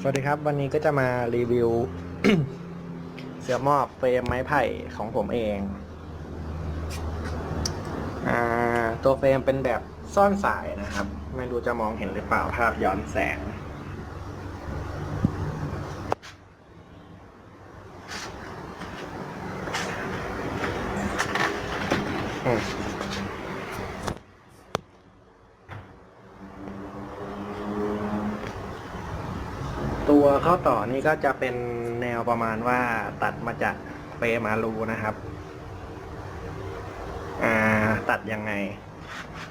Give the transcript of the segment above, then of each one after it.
สวัสดีครับ วันนี้ก็จะมารีวิว เสือมอบเฟรมไม้ไผ่ของผมเองอ่าตัวเฟรมเป็นแบบซ่อนสายนะครับ ไม่รู้จะมองเห็นหรือเปล่าภาพย้อนแสง อืม ตัวข้อต่อนี้ก็จะเป็นแนวประมาณว่าตัดมาจากเฟรมาลูนะครับ อ่าตัดยังไง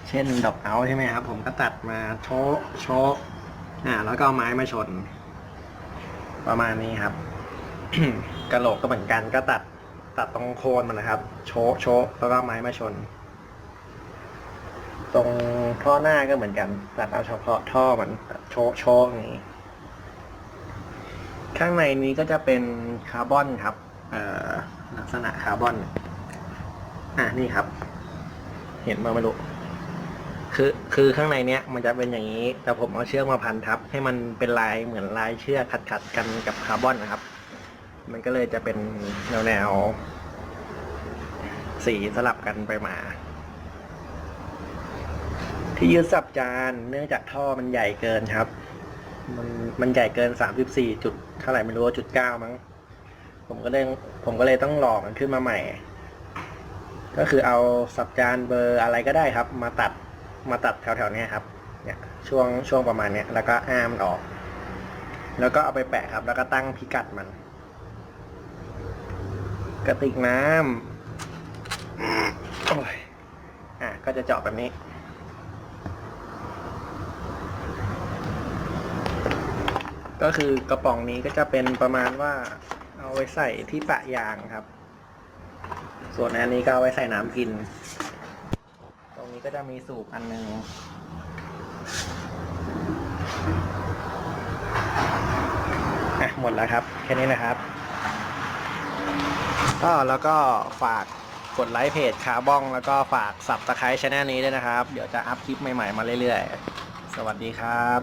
เช่นดอกเอาใช่ไหมครับ ผมก็ตัดมาโชะโชะอ่า แล้วก็เอาไม้มาชน ประมาณนี้ครับกระโหลกก็เหมือนกันก็ตัดตัดตรงโคนมันนะครับ โชะโชะแล้วก็ไม้มาชน ตรงท่อหน้าก็เหมือนกัน ตัดเอาเฉพาะท่อมันโชะโชะอย่างนี้ ข้างในนี้ก็จะเป็นคาร์บอนครับเอ่อลักษณะคาร์บอน อะนี่ครับ เห็นมาไม่รู้ คือคือข้างในเนี้ยมันจะเป็นอย่างนี้ แต่ผมเอาเชือกมาพันทับ ให้มันเป็นลายเหมือนลายเชือกขัดขัดๆกันกับคาร์บอนนะครับ มันก็เลยจะเป็นแนวแนวๆสีสลับกันไปมา ที่ยึดสับจานเนื่องจากท่อมันใหญ่เกินครับ มันมันใหญ่เกินสามสิบสี่จุดเท่าไหร่ไม่รู้จุดเก้ามั้ง ผมก็เลยผมก็เลยต้องหลอกมันขึ้นมาใหม่ ก็คือเอาสับจานเบอร์อะไรก็ได้ครับ มาตัดมาตัดแถวๆนี้ครับ เนี่ยช่วงช่วงประมาณเนี้ยแล้วก็อ้ามันออก แล้วก็เอาไปแปะครับ แล้วก็ตั้งพิกัดมัน กระติกน้ำโอ้ยอะก็จะเจาะแบบนี้ ก็คือกระป๋องนี้ก็จะเป็นประมาณว่าเอาไว้ใส่ที่ปะยางครับ ส่วนอันนี้ก็เอาไว้ใส่น้ำกิน ตรงนี้ก็จะมีสูบอันหนึงอะหมดแล้วครับ แค่นี้นะครับ ก็แล้วก็ฝากกดไลค์เพจคาร์บ้อง แล้วก็ฝากสับตะไคร้ชแนลนี้ด้วยนะครับ เดี๋ยวจะอัพคลิปใหม่ๆมาเรื่อยๆ สวัสดีครับ